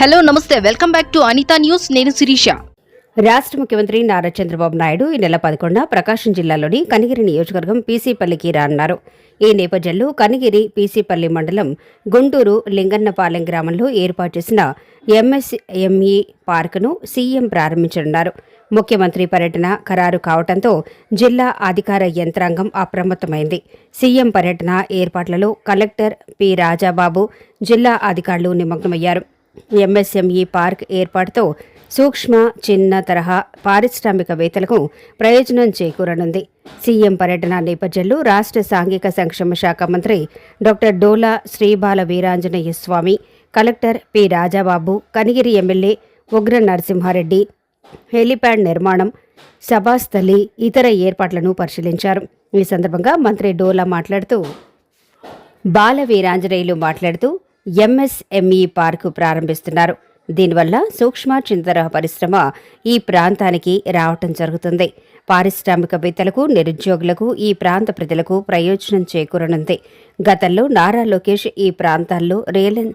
Hello నమస్తే. Welcome back to Anitha news. నేను శిరీష. రాష్ట్ర ముఖ్యమంత్రి నారా చంద్రబాబు నాయుడు ఈ నెల పదకొండున ప్రకాశం జిల్లాలోని కనిగిరి నియోజకవర్గం పీసీపల్లికి రానున్నారు. ఈ నేపథ్యంలో కనిగిరి పీసీపల్లి మండలం గుంటూరు లింగన్నపాలెం గ్రామంలో ఏర్పాటు చేసిన ఎంఎస్ఎంఈ పార్కును సీఎం ప్రారంభించనున్నారు. ముఖ్యమంత్రి పర్యటన ఖరారు కావడంతో జిల్లా అధికార యంత్రాంగం అప్రమత్తమైంది. సీఎం పర్యటన ఏర్పాట్లలో కలెక్టర్ పి రాజాబాబు జిల్లా అధికారులు నిమగ్నమయ్యారు. ఎంఎస్ఎంఈ పార్క్ ఏర్పాటుతో సూక్ష్మ చిన్న తరహా పారిశ్రామికవేత్తలకు ప్రయోజనం చేకూరనుంది. సీఎం పర్యటన నేపథ్యంలో రాష్ట్ర సాంఘిక సంక్షేమ శాఖ మంత్రి doctor Dola Sribala Veeranjaneya Swamy collector P Rajababu Kanigiri MLA Ugra Narasimhareddy helipad నిర్మాణం సభాస్థలి ఇతర ఏర్పాట్లను పరిశీలించారు. ఈ సందర్భంగా మంత్రి డోలా మాట్లాడుతూ బాల వీరాంజనేయులు మాట్లాడుతూ ఎంఎస్ఎంఈ పార్కు ప్రారంభిస్తున్నారు. దీనివల్ల సూక్ష్మ చింతర పరిశ్రమ ఈ ప్రాంతానికి రావటం జరుగుతుంది. పారిశ్రామికవేత్తలకు నిరుద్యోగులకు ఈ ప్రాంత ప్రజలకు ప్రయోజనం చేకూరనుంది. గతంలో నారా లోకేష్ ఈ ప్రాంతాల్లో రియలన్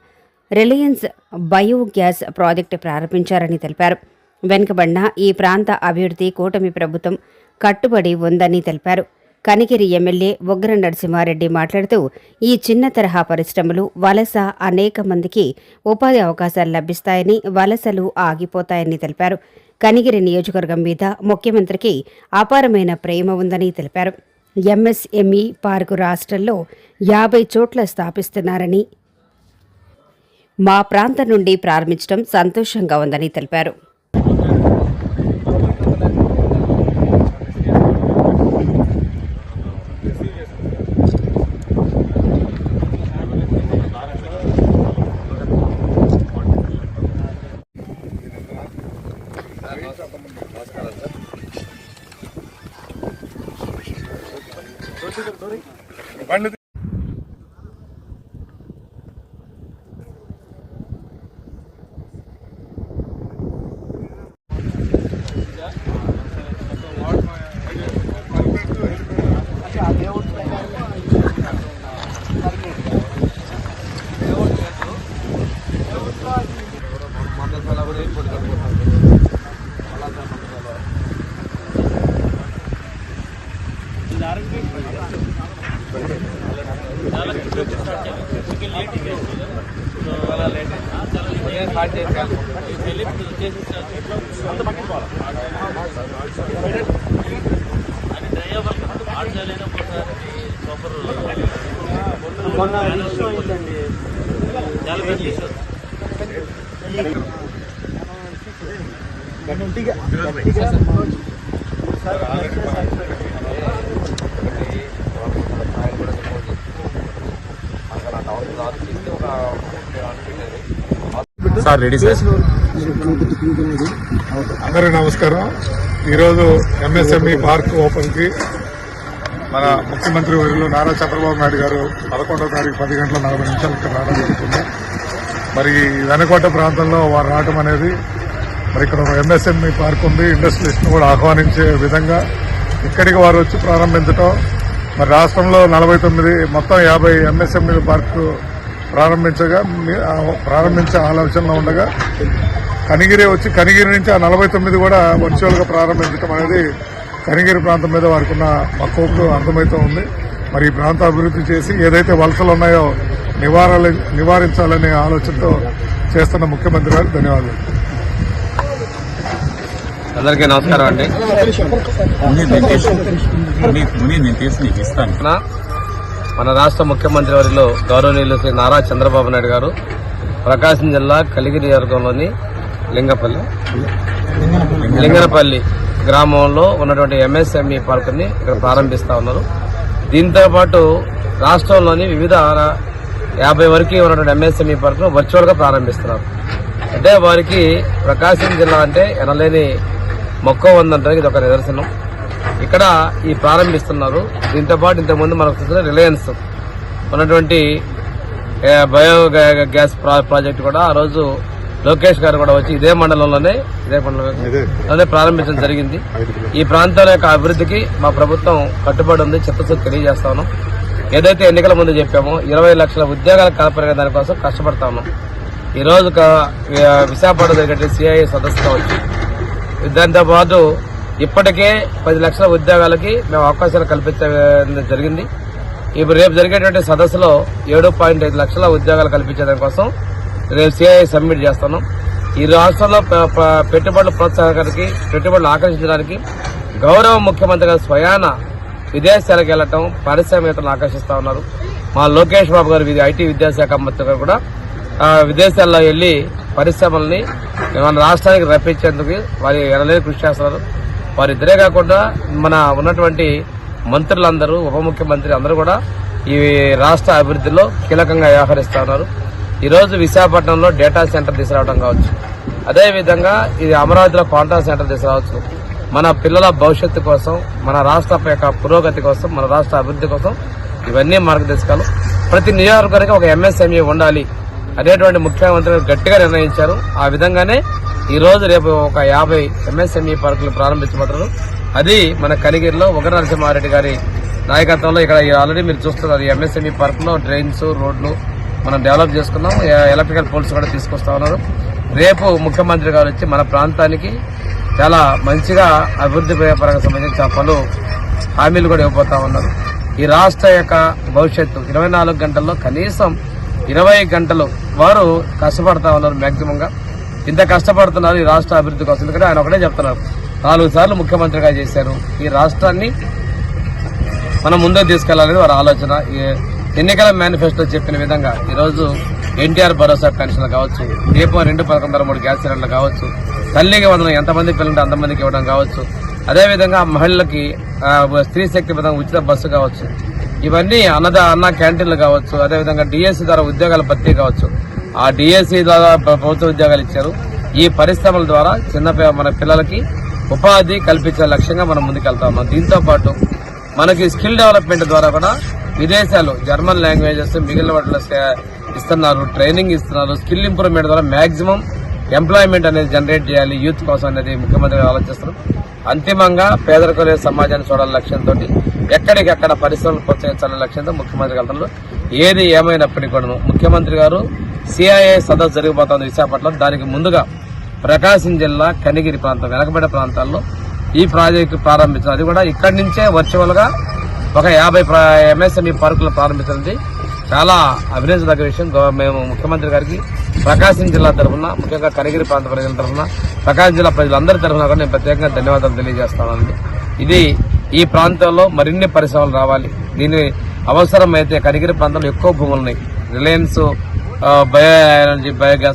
రిలయన్స్ బయోగ్యాస్ ప్రాజెక్టు ప్రారంభించారని తెలిపారు. వెనుకబడిన ఈ ప్రాంత అభివృద్ధి కూటమి ప్రభుత్వం కట్టుబడి ఉందని తెలిపారు. కనిగిరి ఎమ్మెల్యే ఉగ్ర నరసింహారెడ్డి మాట్లాడుతూ ఈ చిన్న తరహా పరిశ్రమలు వలస అనేక మందికి ఉపాధి అవకాశాలు లభిస్తాయని వలసలు ఆగిపోతాయని తెలిపారు. కనిగిరి నియోజకవర్గం మీద ముఖ్యమంత్రికి అపారమైన ప్రేమ ఉందని తెలిపారు. ఎంఎస్ఎంఈ పార్కు రాష్ట్రంలో యాభై చోట్ల స్థాపిస్తున్నారని మా ప్రాంతం నుండి ప్రారంభించడం సంతోషంగా ఉందని తెలిపారు. మొన్న ఇష్యూ అయిందండి గట్టిగా గట్టిగా సార్ రెడీ సార్. అందరికీ నమస్కారం. ఈరోజు ఎంఎస్ఎంఈ పార్క్ ఓపెన్కి మన ముఖ్యమంత్రి వర్యులు నారా చంద్రబాబు నాయుడు గారు పదకొండవ తారీఖు పది గంటల నలభై నిమిషాలు ఇక్కడ రావడం జరుగుతుంది. మరి ఈ వెనకోట ప్రాంతంలో వారు రావడం అనేది మరి ఇక్కడ ఒక ఎంఎస్ఎంఈ పార్క్ ఉంది. ఇండస్ట్రియలిస్ట్ కూడా ఆహ్వానించే విధంగా ఇక్కడికి వారు వచ్చి ప్రారంభించడం మరి రాష్ట్రంలో నలభై తొమ్మిది మొత్తం యాభై ఎంఎస్ఎంఈల పార్కు ప్రారంభించగా మీ- ప్రారంభించే ఆలోచనలో ఉండగా కనిగిరి వచ్చి కనిగిరి నుంచి ఆ నలభై తొమ్మిది కూడా వర్చువల్గా ప్రారంభించడం అనేది కనిగిరి ప్రాంతం మీద వారికి ఉన్న మక్కువకు అర్థమవుతూ ఉంది. మరి ఈ ప్రాంత అభివృద్ధి చేసి ఏదైతే వలసలు ఉన్నాయో నివారణ నివారించాలనే ఆలోచనతో చేస్తున్న ముఖ్యమంత్రి గారు ధన్యవాదాలు. అందరికీ నమస్కారం అండి. ముని రాష్ట్ర ముఖ్యమంత్రి వారిలో గౌరవనీయులు శ్రీ నారా చంద్రబాబు నాయుడు గారు ప్రకాశం జిల్లా కలిగిరి నియోజకవర్గంలోని లింగపల్లి. లింగనపల్లి గ్రామంలో ఉన్నటువంటి ఎంఎస్ఎంఈ పార్కుని ఇక్కడ ప్రారంభిస్తా ఉన్నారు. దీంతో పాటు రాష్ట్రంలోని వివిధ యాభై వరకు ఉన్నటువంటి ఎంఎస్ఎంఈ పార్కును వర్చువల్గా ప్రారంభిస్తున్నారు. అంటే వారికి ప్రకాశం జిల్లా అంటే ఎనలేని మక్కువ ఉందంటే ఇది ఒక నిదర్శనం. ఇక్కడ ఈ ప్రారంభిస్తున్నారు. దీంతో పాటు ఇంతకుముందు మనకు చూసిన రిలయన్స్ ఉన్నటువంటి బయో గ్యా- గ్యాస్ ప్రా- ప్రాజెక్ట్ కూడా ఆ రోజు లోకేష్ గారు కూడా వచ్చి ఇదే మండలంలోనే ఇదే మండలంలోనే ప్రారంభించడం జరిగింది. ఈ ప్రాంతాల యొక్క అభివృద్ధికి మా ప్రభుత్వం కట్టుబడి ఉంది. చిత్తశుద్ధి తెలియజేస్తా ఉన్నాం ఏదైతే ఎన్నికల ముందు చెప్పామో ఇరవై లక్షల ఉద్యోగాల కల్పన దానికోసం కష్టపడతా ఉన్నాం. ఈ రోజు విశాఖపట్నం జరిగే సిఐఏ సదస్సు కావచ్చు దాంతో పాటు ఇప్పటికే పది లక్షల ఉద్యోగాలకి మేము అవకాశాలు కల్పించడం జరిగింది. ఇప్పుడు రేపు జరిగేటువంటి సదస్సులో ఏడు పాయింట్ ఐదు లక్షల ఉద్యోగాలు కల్పించడం కోసం రేపు సిఐ సబ్మిట్ చేస్తున్నాం. ఈ రాష్ట్రంలో పెట్టుబడులు ప- ప్రోత్సాహకానికి పెట్టుబడులు ఆకర్షించడానికి గౌరవ ముఖ్యమంత్రి గారు స్వయాన విదేశాలకు వెళ్ళటం పారిశ్రామికతను ఆకర్షిస్తా ఉన్నారు. మా లోకేష్ బాబు గారు ఇది ఐటీ విద్యాశాఖ మంత్రి గారు కూడా విదేశాల్లో వెళ్ళి పరిశ్రమల్ని మన రాష్ట్రానికి రప్పించేందుకు వారి ఎనలేని కృషి చేస్తున్నారు. వారిద్దరే కాకుండా మన ఉన్నటువంటి మంత్రులందరూ ఉప ముఖ్యమంత్రి అందరూ కూడా ఈ రాష్ట్ర అభివృద్ధిలో కీలకంగా వ్యవహరిస్తున్నారు ఉన్నారు. విశాఖపట్నంలో డేటా సెంటర్ తీసుకురావడం కావచ్చు. అదేవిధంగా ఇది అమరావతిలో క్వాంటా సెంటర్ తీసుకురావచ్చు. మన పిల్లల భవిష్యత్తు కోసం మన రాష్ట్ర యొక్క పురోగతి కోసం మన రాష్ట్ర అభివృద్ధి కోసం ఇవన్నీ మార్గదర్శకాలు. ప్రతి నియోజకవర్గానికి ఒక ఎంఎస్ఎంఈ ఉండాలి. అనేటువంటి ముఖ్యమంత్రి గట్టిగా నిర్ణయించారు. ఆ విధంగానే ఈ రోజు రేపు ఒక యాభై ఎంఎస్ఎంఈ పార్కులు ప్రారంభించబడతారు. అది మన కనిగిరిలో ఒక నరసింహారెడ్డి గారి నాయకత్వంలో ఇక్కడ ఆల్రెడీ మీరు చూస్తున్నారు ఎంఎస్ఎంఈ పార్కులో డ్రైన్స్ రోడ్లు మనం డెవలప్ చేసుకున్నాం. ఎలక్ట్రికల్ పోల్స్ కూడా తీసుకొస్తా ఉన్నారు. రేపు ముఖ్యమంత్రి గారు వచ్చి మన ప్రాంతానికి చాలా మంచిగా అభివృద్ధి పరంగా సంబంధించిన పలు హామీలు కూడా ఇవ్వబోతా ఉన్నారు. ఈ రాష్ట్ర యొక్క భవిష్యత్తు ఇరవై నాలుగు గంటల్లో కనీసం ఇరవై గంటలు వారు కష్టపడతా ఉన్నారు మ్యాక్సిమంగా ఇంత కష్టపడుతున్నారు ఈ రాష్ట్ర అభివృద్ధి కోసం. ఎందుకంటే ఆయన ఒకటే చెప్తున్నారు నాలుగు సార్లు ముఖ్యమంత్రిగా చేశారు. ఈ రాష్ట్రాన్ని మనం ముందుకు తీసుకెళ్ళాలని వారి ఆలోచన. ఈ ఎన్నికల మేనిఫెస్టో చెప్పిన విధంగా ఈరోజు ఎన్టీఆర్ భరోసా పెన్షన్లు కావచ్చు దీపం రెండు పదకొండు మూడు గ్యాస్ సిలిండర్లు కావచ్చు తల్లికి వందనం ఎంతమంది పిల్లలుంటే అంతమందికి ఇవ్వడం కావచ్చు. అదేవిధంగా మహిళలకి ఆ, స్త్రీ శక్తి పథకం ఉచిత బస్సు కావచ్చు. ఇవన్నీ అన్నద అన్న క్యాంటీన్లు కావచ్చు అదేవిధంగా డిఎస్సి ద్వారా ఉద్యోగాల భర్తీ కావచ్చు. ఆ డిఎస్సి ద్వారా ప్రభుత్వ ఉద్యోగాలు ఇచ్చారు. ఈ పరిశ్రమల ద్వారా చిన్న మన పిల్లలకి ఉపాధి కల్పించే లక్ష్యంగా మనం ముందుకెళ్తాము దీంతో పాటు మనకి స్కిల్ డెవలప్మెంట్ ద్వారా కూడా విదేశాలు జర్మన్ లాంగ్వేజెస్ మిగిలిన వాటిలో ఇస్తున్నారు ట్రైనింగ్ ఇస్తున్నారు. స్కిల్ ఇంప్రూవ్మెంట్ ద్వారా మాక్సిమం ఎంప్లాయ్మెంట్ అనేది జనరేట్ చేయాలి యూత్ కోసం అనేది ముఖ్యమంత్రి ఆలోచిస్తున్నారు. అంతిమంగా పేదరికం లేని సమాజాన్ని చూడాలని లక్ష్యంతో ఎక్కడికెక్కడ పరిశ్రమలు ప్రోత్సహించాలనే లక్ష్యంతో ముఖ్యమంత్రి వెళ్తున్నారు ఏది ఏమైనప్పటికీ కూడా ముఖ్యమంత్రి గారు సిఐఏ సదస్సు జరిగిపోతుంది విశాఖపట్నం. దానికి ముందుగా ప్రకాశం జిల్లా కనిగిరి ప్రాంతం వెనకబడ్డ ప్రాంతాల్లో ఈ ప్రాజెక్టు ప్రారంభించారు. అది కూడా ఇక్కడి నుంచే వర్చువల్గా ఒక యాభై ఎంఎస్ఎంఈ పార్కులు ప్రారంభించింది చాలా అభినందించదగ్గ విషయం. మేము ముఖ్యమంత్రి గారికి ప్రకాశం జిల్లా తరఫున ముఖ్యంగా కనిగిరి ప్రాంత ప్రజల తరఫున ప్రకాశం జిల్లా ప్రజలందరి తరఫున కూడా నేను ప్రత్యేకంగా ధన్యవాదాలు తెలియజేస్తానండి. ఇది ఈ ప్రాంతంలో మరిన్ని పరిశ్రమలు రావాలి. దీని అవసరమైతే కనిగిరి ప్రాంతంలో ఎక్కువ భూములు ఉన్నాయి. Reliance bio energy biogas